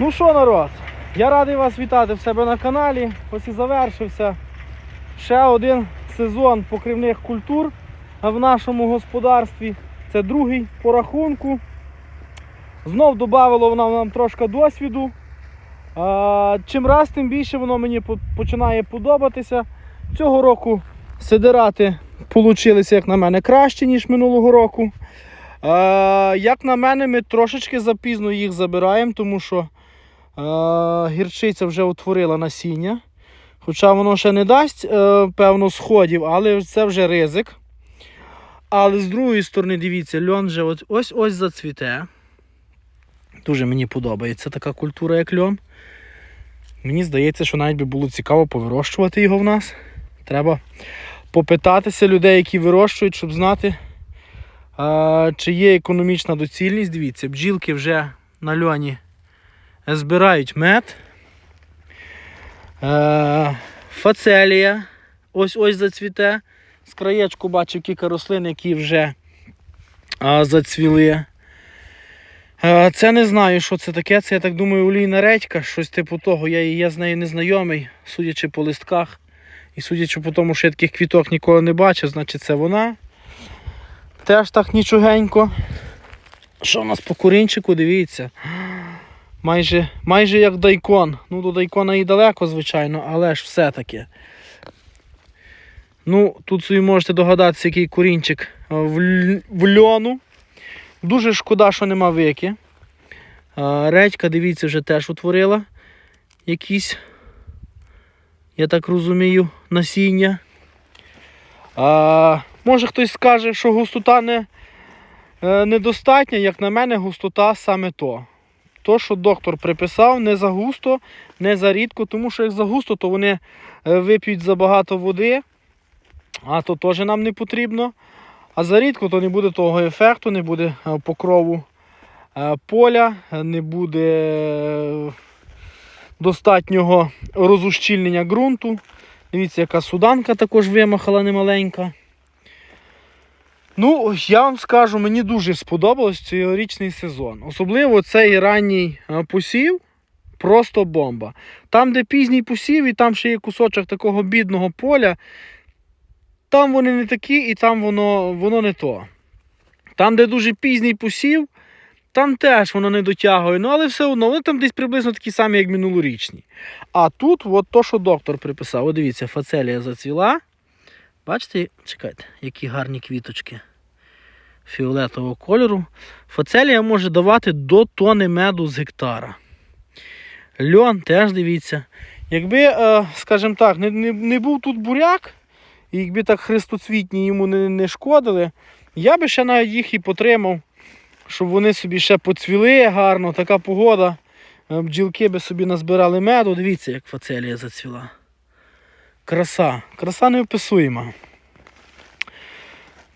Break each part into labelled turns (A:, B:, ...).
A: Ну що, народ, я радий вас вітати в себе на каналі. Ось і завершився ще один сезон покривних культур в нашому господарстві. Це другий по рахунку. Знов додавало воно нам трошки досвіду. Чим раз, тим більше воно мені починає подобатися. Цього року сидирати получилися, як на мене, краще, ніж минулого року. Як на мене, ми трошечки запізно їх забираємо, тому що гірчиця вже утворила насіння. Хоча воно ще не дасть, е, певно, сходів, але це вже ризик. Але з другої сторони, дивіться, льон вже ось ось зацвіте. Дуже мені подобається така культура, як льон. Мені здається, що навіть би було цікаво повирощувати його в нас. Треба попитатися людей, які вирощують, щоб знати, е, чи є економічна доцільність. Дивіться, бджілки вже на льоні збирають мед. Е, фацелія. Ось ось зацвіте. З краєчку бачив кілька рослин, які вже зацвіли. Е, це не знаю, що це таке. Це, я так думаю, олійна редька, щось типу того. Я, я з нею не знайомий, судячи по листках. І судячи по тому, що я таких квіток ніколи не бачив, значить це вона. Теж так нічогенько. Що в нас по курінчику, дивіться. Майже, майже як дайкон. Ну, до дайкона і далеко, звичайно, але ж все-таки. Ну, тут собі можете догадатися, який курінчик е, в, в льону. Дуже шкода, що нема вики. Редька, дивіться, вже теж утворила якісь, я так розумію, насіння. А, може хтось скаже, що густота не, е, недостатня, як на мене, густота саме то. То, що доктор приписав, не за густо, не за рідко, тому що як за густо, то вони е, вип'ють забагато води, а то теж нам не потрібно. А за рідко, то не буде того ефекту, не буде е, покрову е, поля, не буде достатнього розущільнення ґрунту. Дивіться, яка суданка також вимахала немаленька. Ну, я вам скажу, мені дуже сподобався цьогорічний сезон. Особливо цей ранній е, посів. Просто бомба. Там, де пізній посів, і там ще є кусочок такого бідного поля, там вони не такі, і там воно, воно не то. Там, де дуже пізній посів, там теж воно не дотягує. Ну, але все одно, вони там десь приблизно такі самі, як минулорічні. А тут, от то, що доктор приписав, О, дивіться, фацелія зацвіла. Бачите, чекайте, які гарні квіточки фіолетового кольору. Фацелія може давати до тони меду з гектара. Льон теж дивіться. Якби, е, скажімо так, не, не, не був тут буряк, і якби так хрестоцвітні йому не, не шкодили, я би ще навіть їх і потримав, щоб вони собі ще поцвіли гарно, така погода. е, Бджілки би собі назбирали меду. Дивіться, як фацелія зацвіла. Краса. Краса неописуєма.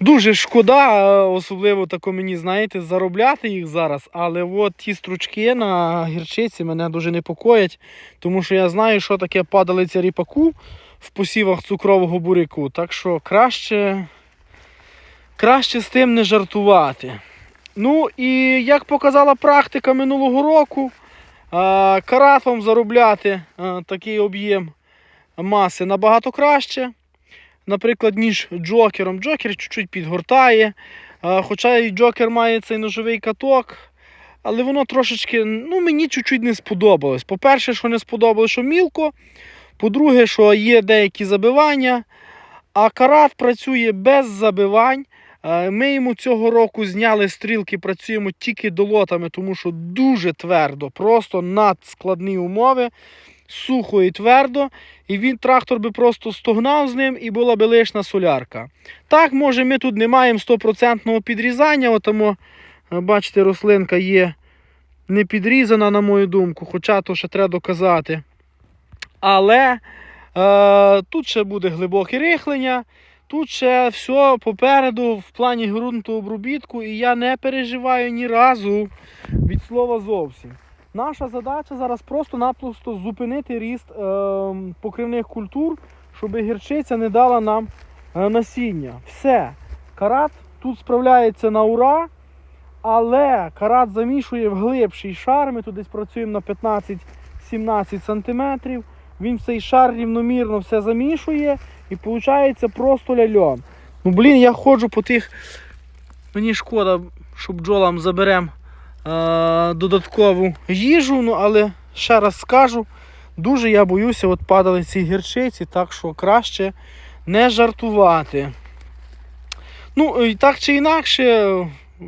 A: Дуже шкода, е, особливо тако мені, знаєте, заробляти їх зараз. Але от ті стручки на гірчиці мене дуже непокоять, тому що я знаю, що таке падалиця ріпаку в посівах цукрового буряку. Так що краще, краще з тим не жартувати. Ну і як показала практика минулого року, е, каратом заробляти е, такий об'єм маси набагато краще наприклад, ніж джокером. Джокер чуть-чуть підгортає. Хоча і джокер має цей ножовий каток. Але воно трошечки, ну, мені чуть-чуть не сподобалось. По-перше, що не сподобалось, що мілко. По-друге, що є деякі забивання. А карат працює без забивань. Ми йому цього року зняли стрілки, працюємо тільки долотами, тому що дуже твердо, просто надскладні умови, сухо і твердо. І він трактор би просто стогнав з ним і була би лишна солярка. Так, може, ми тут не маємо 100% підрізання, тому, е, бачите, рослинка є не підрізана, на мою думку, хоча то ще треба доказати. Але е, тут ще буде глибоке рихлення, тут ще все попереду в плані ґрунтообробітку, і я не переживаю ні разу від слова зовсім. Наша задача зараз просто-напросто зупинити ріст е, покривних культур, щоб гірчиця не дала нам е, насіння. Все. Карат тут справляється на ура. Але карат замішує в глибший шар. Ми тут десь працюємо на 15-17 сантиметрів. Він цей шар рівномірно все замішує і виходить просто ляльон. Ну блін, я ходжу по тих. Мені шкода, що бджолам заберемо додаткову їжу, ну але ще раз скажу, дуже я боюся от падали ці гірчиці, так що краще не жартувати. Ну, і так чи інакше,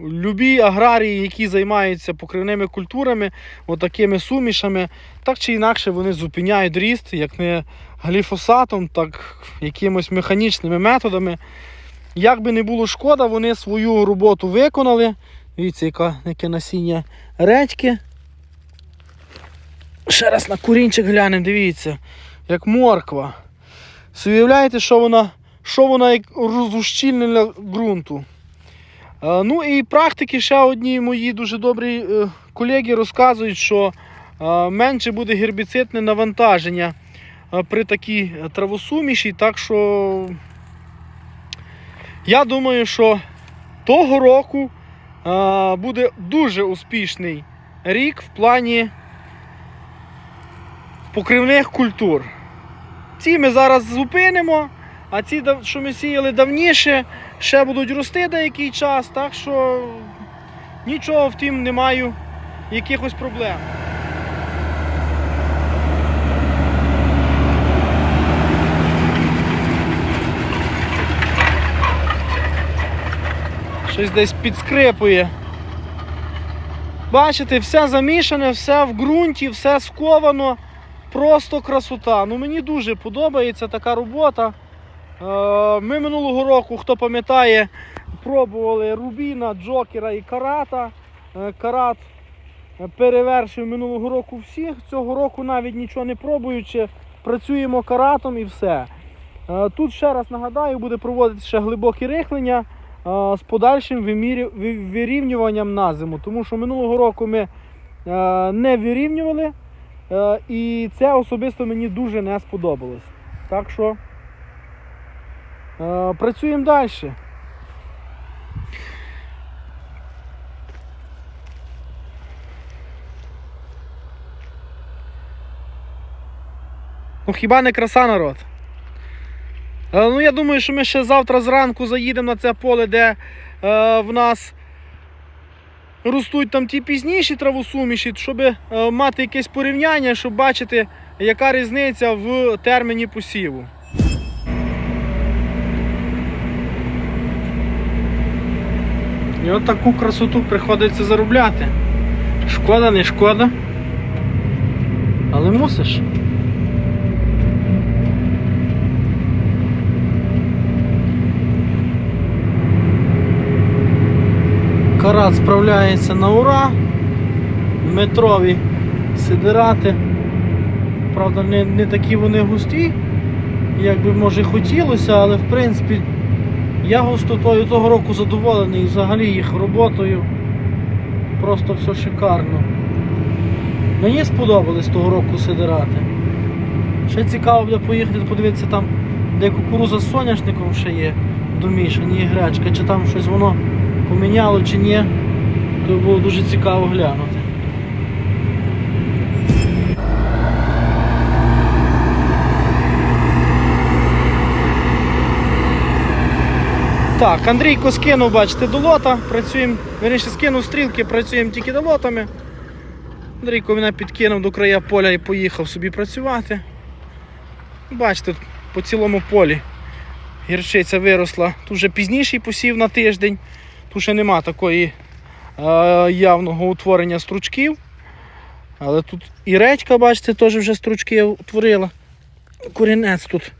A: любі аграрії, які займаються покривними культурами, отакими сумішами, так чи інакше вони зупиняють ріст, як не гліфосатом, так якимось механічними методами. Як би не було шкода, вони свою роботу виконали. Дивіться, яка, яке насіння редьки. Ще раз на курінчик глянемо, дивіться, як морква. Уявляєте, що вона, що вона як розущільнила ґрунту. Е, Ну і практики ще одні мої дуже добрі е, колеги розказують, що е, менше буде гербіцидне навантаження е, при такій травосуміші. Так що я думаю, що того року е, буде дуже успішний рік в плані покривних культур. Ці ми зараз зупинимо, а ці, що ми сіяли давніше, ще будуть рости деякий час, так що нічого в тім не маю якихось проблем. Щось десь підскрипує. Бачите, все замішане, все в ґрунті, все сковано. Просто красота. Ну мені дуже подобається така робота. Е, Ми минулого року, хто пам'ятає, пробували Рубіна, Джокера і Карата. Е, Карат е, перевершив минулого року всіх. Цього року навіть нічого не пробуючи, працюємо каратом і все. Тут ще раз нагадаю, буде проводитися ще глибоке рихлення з подальшим вирівнюванням на зиму. Тому що минулого року ми е, не вирівнювали. Е, І це особисто мені дуже не сподобалось. Так що е, працюємо далі. Ну хіба не краса народ? Е, Ну я думаю, що ми ще завтра зранку заїдемо на це поле, де е, в нас ростуть там ті пізніші травосуміші, щоб е, мати якесь порівняння, щоб бачити, яка різниця в терміні посіву. І от таку красоту приходиться заробляти. Шкода, не шкода. Але мусиш. Карат справляється на ура. Метрові сидирати. Правда, не, не такі вони густі, як би може хотілося, але в принципі я густотою того року задоволений і взагалі їх роботою. Просто все шикарно. Мені сподобалось того року сидирати. Ще цікаво буде поїхати, подивитися там, де кукуруза з соняшником ще є домішані і гречка, чи там щось воно поміняло чи ні, то було дуже цікаво глянути. Так, Андрійко скинув, бачите, до лота, працюємо, верніше скинув стрілки, працюємо тільки до лотами. Андрійко мене підкинув до края поля і поїхав собі працювати. Бачите, по цілому полі гірчиця виросла. Тут вже пізніший посів на тиждень. Тут ще нема такої е, явного утворення стручків. Але тут і редька, бачите, теж вже стручки утворила. Корінець тут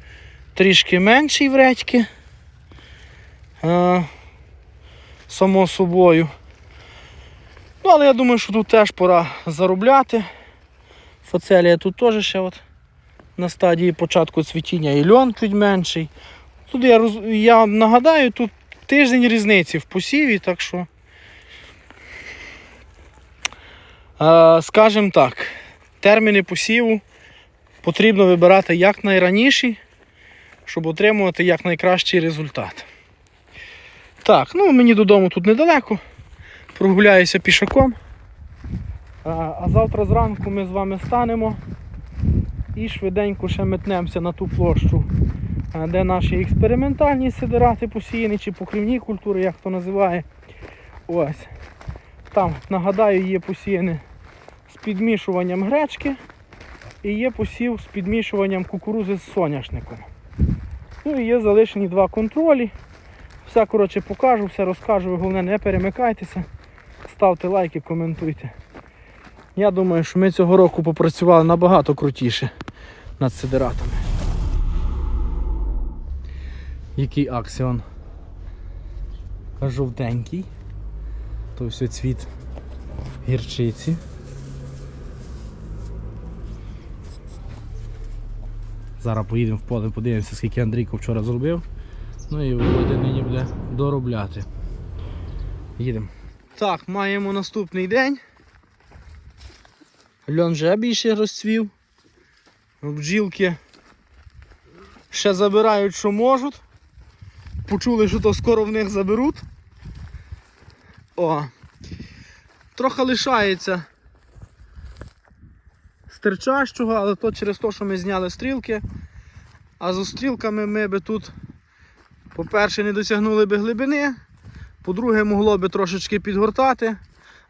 A: трішки менший в редьки. Е, само собою. Ну, але я думаю, що тут теж пора заробляти. Фацелія тут теж ще от на стадії початку цвітіння і льон чуть менший. Тут я, роз... я нагадаю, тут тиждень різниці в посіві, так що. Скажімо так, терміни посіву потрібно вибирати якнайраніші, щоб отримувати якнайкращий результат. Так, ну мені додому тут недалеко. прогуляюся пішаком. А, завтра зранку ми з вами станемо і швиденько ще метнемося на ту площу, де наші експериментальні сидирати посіяні чи покривні культури, як хто називає. Ось. Там, нагадаю, є посіяне з підмішуванням гречки і є посів з підмішуванням кукурузи з соняшником. Ну і є залишені два контролі. Все коротше покажу, все розкажу, ви головне не перемикайтеся. Ставте лайки, коментуйте. Я думаю, що ми цього року попрацювали набагато крутіше над сидератами. Який аксіон? Жовтенький. То все цвіт гірчиці. Зараз поїдемо в поле, подивимося, скільки Андрійко вчора зробив. Ну і Володя нині буде доробляти. Їдемо. Так, маємо наступний день. Льон вже більше розцвів. Бджілки ще забирають, що можуть. Почули, що то скоро в них заберуть. О. Трохи лишається стерчащого, але то через те, що ми зняли стрілки. А з стрілками ми би тут, по-перше, не досягнули би глибини, по-друге, могло би трошечки підгортати,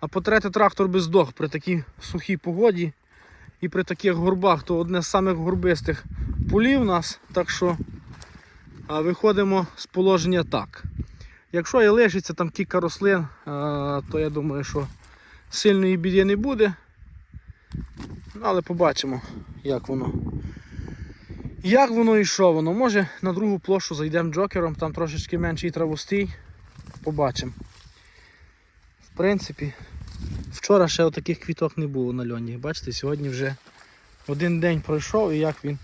A: а по-третє, трактор би здох при такій сухій погоді і при таких горбах, то одне з самих горбистих полів у нас. Так що а, виходимо з положення так. Якщо і лишиться там кілька рослин, то я думаю, що сильної біди не буде. Ну, Але побачимо, як воно. Як воно і що воно. Може на другу площу зайдемо джокером, там трошечки менший травостій. Побачимо. В принципі, вчора ще таких квіток не було на льоні. Бачите, сьогодні вже один день пройшов і як він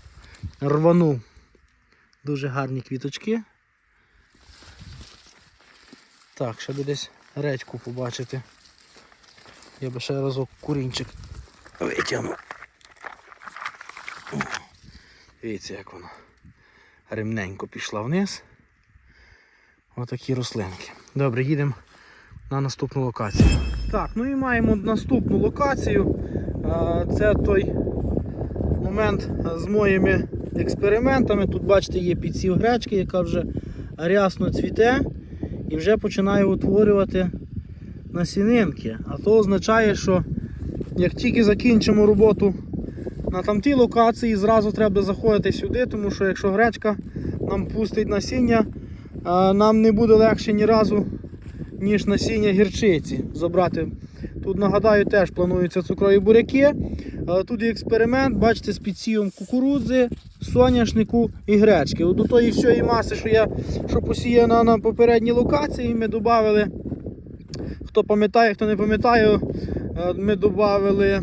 A: рванув. Дуже гарні квіточки. Так, ще би десь редьку побачити. Я би ще разок курінчик витягнув. Дивіться, як вона ремненько пішла вниз. Отакі рослинки. Добре, їдемо на наступну локацію. Так, ну і маємо наступну локацію. Це той момент з моїми експериментами. Тут, бачите, є підсів гречки, яка вже рясно цвіте і вже починає утворювати насінинки. А то означає, що як тільки закінчимо роботу на тамтій локації, зразу треба заходити сюди, тому що якщо гречка нам пустить насіння, нам не буде легше ні разу, ніж насіння гірчиці забрати. Тут нагадаю, теж плануються цукрові буряки. А, Тут є експеримент, бачите, з підсівом кукурудзи, соняшнику і гречки. От до тої всієї маси, що я що посіяна на попередній локації, ми додали, хто пам'ятає, хто не пам'ятає, е, ми додали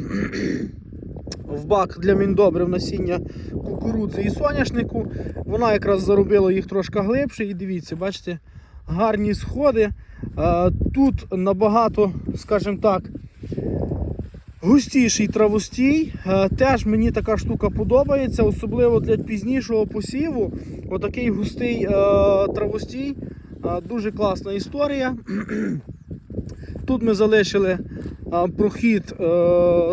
A: в бак для міндобрив насіння кукурудзи і соняшнику. Вона якраз заробила їх трошки глибше. І дивіться, бачите, гарні сходи. Е, Тут набагато, скажімо так, густіший травостій. Е, Теж мені така штука подобається, особливо для пізнішого посіву. Отакий густий е, травостій. Дуже класна історія. Тут ми залишили прохід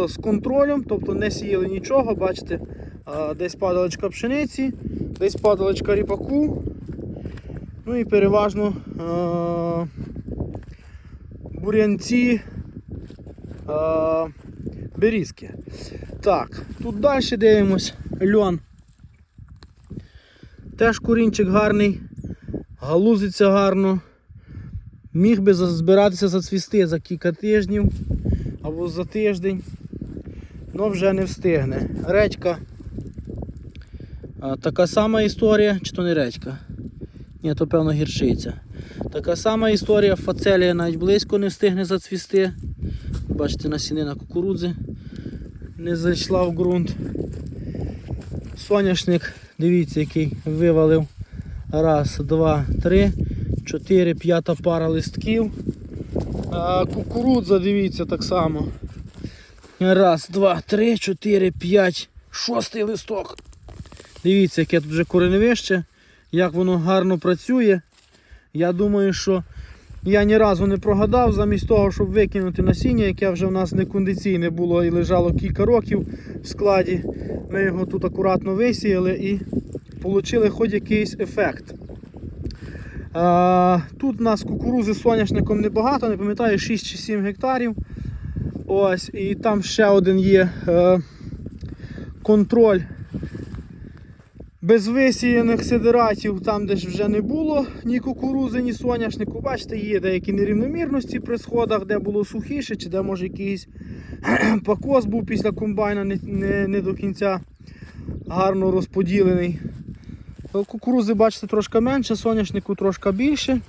A: з контролем, тобто не сіяли нічого, бачите, десь падалочка пшениці, десь падалочка ріпаку. Ну і переважно е, бурянці е, берізки. Так, тут далі дивимось льон. Теж курінчик гарний, галузиться гарно. Міг би збиратися зацвісти за кілька тижнів або за тиждень, але вже не встигне. Редька. Така сама історія, чи то не редька? Ні, то певно гірчиця. Така сама історія, фацелія навіть близько не встигне зацвісти. Бачите, насінина кукурудзи не зайшла в ґрунт. Соняшник, дивіться, який вивалив. Раз, два, три. 4, п'ята пара листків. А, кукурудза, дивіться, так само. Раз, два, три, чотири, п'ять, шостий листок. Дивіться, яке тут вже кореневище, як воно гарно працює. Я думаю, що Я ні разу не прогадав, замість того, щоб викинути насіння, яке вже в нас некондиційне було і лежало кілька років в складі. Ми його тут акуратно висіяли і отримали хоч якийсь ефект. Тут у нас кукурузи з соняшником небагато, не пам'ятаю, 6 чи 7 гектарів. Ось, і там ще один є е, контроль без висіяних сидератів, там де ж вже не було ні кукурузи, ні соняшнику. Бачите, є деякі нерівномірності при сходах, де було сухіше, чи де може якийсь покос був після комбайна не, не, не до кінця гарно розподілений. Кукурузи, бачите, трошки менше, соняшнику трошки більше.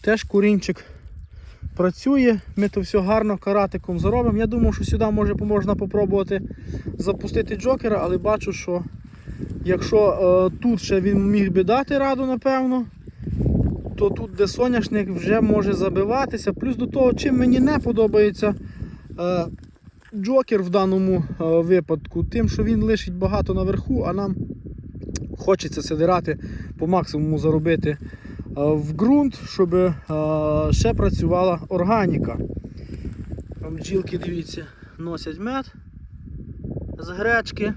A: Теж курінчик працює, ми то все гарно каратиком заробимо. Я думав, що сюди може можна попробувати запустити джокера, але бачу, що якщо е, тут ще він міг би дати раду, напевно, то тут, де соняшник, вже може забиватися. Плюс до того, чим мені не подобається е, джокер в даному е, випадку, тим, що він лишить багато наверху, а нам хочеться сидирати по максимуму заробити е, в ґрунт, щоб е, ще працювала органіка. Там бджілки, дивіться, носять мед з гречки.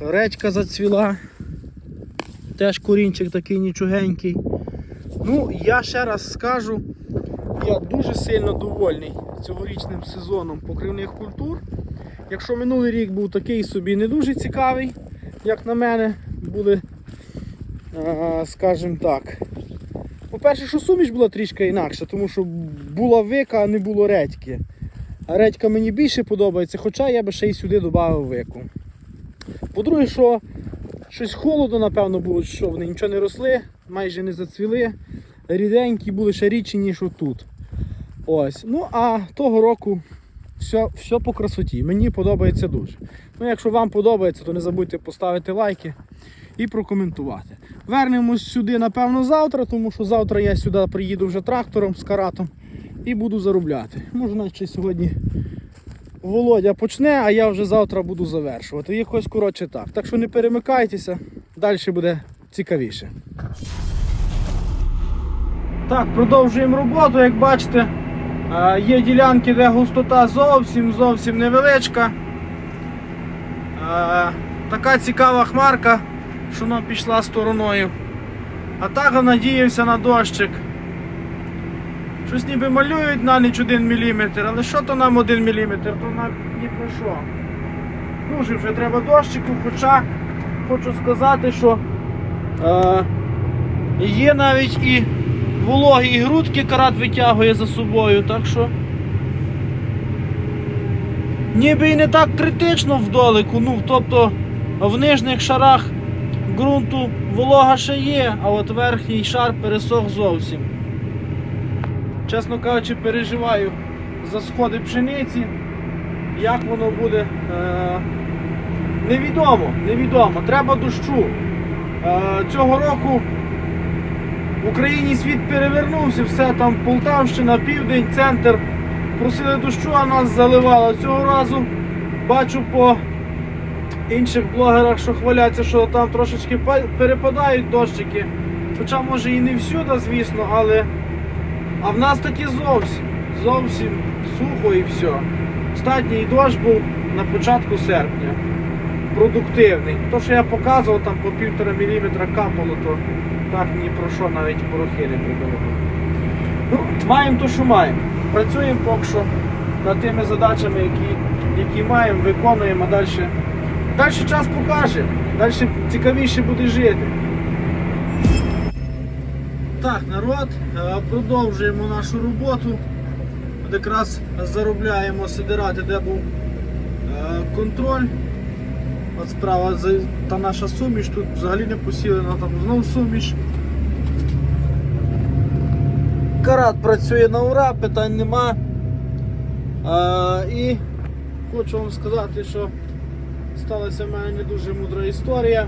A: Гречка зацвіла. Теж корінчик такий нічогенький. Ну, я ще раз скажу, я дуже сильно довольний цьогорічним сезоном покривних культур. Якщо минулий рік був такий собі не дуже цікавий, як на мене, були, е, скажімо так. По-перше, що суміш була трішки інакша, тому що була вика, а не було редьки. А редька мені більше подобається, хоча я би ще й сюди додав вику. По-друге, що щось холодно, напевно, було, що вони нічого не росли, майже не зацвіли. Ріденькі були ще рідші, ніж отут. Ось. Ну, а того року все, все по красоті. Мені подобається дуже. Ну, якщо вам подобається, то не забудьте поставити лайки і прокоментувати. Вернемось сюди, напевно, завтра, тому що завтра я сюди приїду вже трактором з каратом і буду заробляти. Може, навіть сьогодні Володя почне, а я вже завтра буду завершувати. Якось коротше так. Так що не перемикайтеся, далі буде цікавіше. Так, продовжуємо роботу. Як бачите, е, є ділянки, де густота зовсім зовсім невеличка. Е, Така цікава хмарка, що нам пішла стороною. А так надіявся на дощик. Щось ніби малюють на ніч 1 мм, але що то нам 1 мм, то нам ні про що. Дуже вже треба дощику, хоча хочу сказати, що е, є навіть і вологі і грудки карат витягує за собою, так що ніби і не так критично вдолику, ну тобто в нижніх шарах ґрунту волога ще є, а от верхній шар пересох зовсім. Чесно кажучи, переживаю за сходи пшениці. Як воно буде, е, невідомо, невідомо. Треба дощу. Е, цього року в Україні світ перевернувся, все там Полтавщина, південь, центр. Просили дощу, а нас заливало. Цього разу бачу по інших блогерах, що хваляться, що там трошечки перепадають дощики. Хоча може і не всюди, звісно, але. А в нас таки зовсім, зовсім сухо і все. Останній дощ був на початку серпня. Продуктивний. То, що я показував, там по півтора міліметра капало, то так ні про що навіть порохи не прибило. Ну, маємо то, що маємо. Працюємо поки що над тими задачами, які, які маємо, виконуємо, а далі. Далі час покаже, далі цікавіше буде жити. Так, народ, е, продовжуємо нашу роботу. От якраз заробляємо сидирати, де був е, контроль. От справа та наша суміш, тут взагалі не посілена, там знову суміш. Карат працює на ура, питань нема. Е, і хочу вам сказати, що сталася в мене не дуже мудра історія.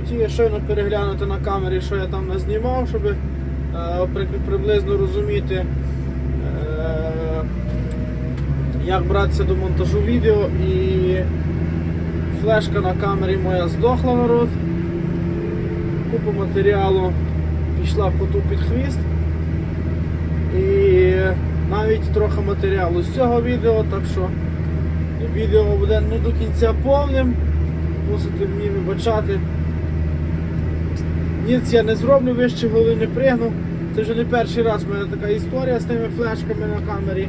A: Хотів я щойно переглянути на камері, що я там назнімав, щоб е, при- приблизно розуміти, е, як братися до монтажу відео. І флешка на камері моя здохла народ. Купа матеріалу пішла коту під хвіст. І навіть трохи матеріалу з цього відео, так що відео буде не до кінця повним. Мусите мені вибачати. Ніц я не зроблю, вище голови не пригну. Це вже не перший раз в мене така історія з тими флешками на камері.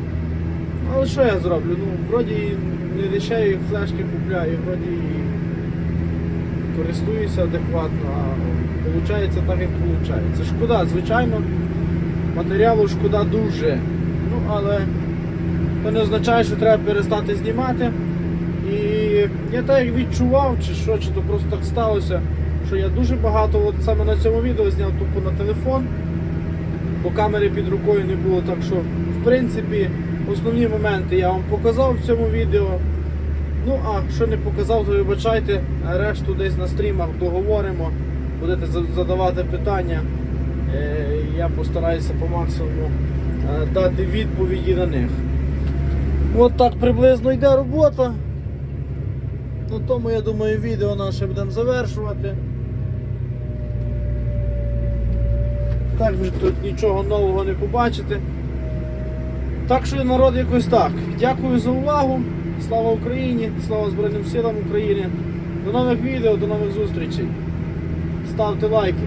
A: Але що я зроблю? Ну, вроді не дешеві флешки купляю, вроді користуюся адекватно, а виходить так, як виходить. Шкода, звичайно, матеріалу шкода дуже. Ну, але це не означає, що треба перестати знімати. І я так відчував, чи що, чи то просто так сталося, що я дуже багато от саме на цьому відео зняв тупо на телефон, бо камери під рукою не було, так що в принципі основні моменти я вам показав в цьому відео. Ну а що не показав, то вибачайте, решту десь на стрімах договоримо, будете задавати питання. Е, Я постараюся по максимуму е, дати відповіді на них. От так приблизно йде робота. На тому, я думаю, відео наше будемо завершувати. Так вже тут нічого нового не побачите. Так що народ якось так. Дякую за увагу. Слава Україні, слава Збройним силам України. До нових відео, до нових зустрічей. Ставте лайки.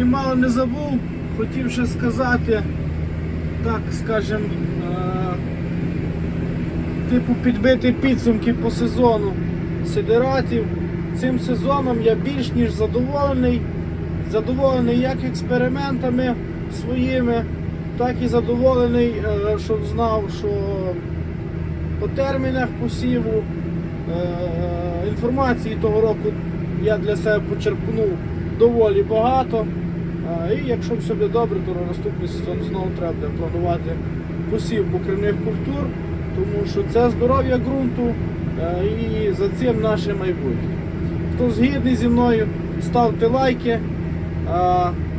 A: І мало не забув, хотів ще сказати, так скажем, е, типу підбити підсумки по сезону сидератів. Цим сезоном я більш ніж задоволений. Задоволений як експериментами своїми, так і задоволений, е, щоб знав, що по термінах посіву е, інформації того року я для себе почерпнув доволі багато. Е, І якщо все буде добре, то на наступний сезон знову треба планувати посів покривних культур, тому що це здоров'я ґрунту і за цим наше майбутнє. Хто згідний зі мною, ставте лайки,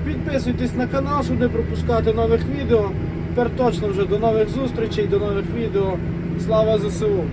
A: підписуйтесь на канал, щоб не пропускати нових відео. Тепер точно вже до нових зустрічей, до нових відео. Слава ЗСУ!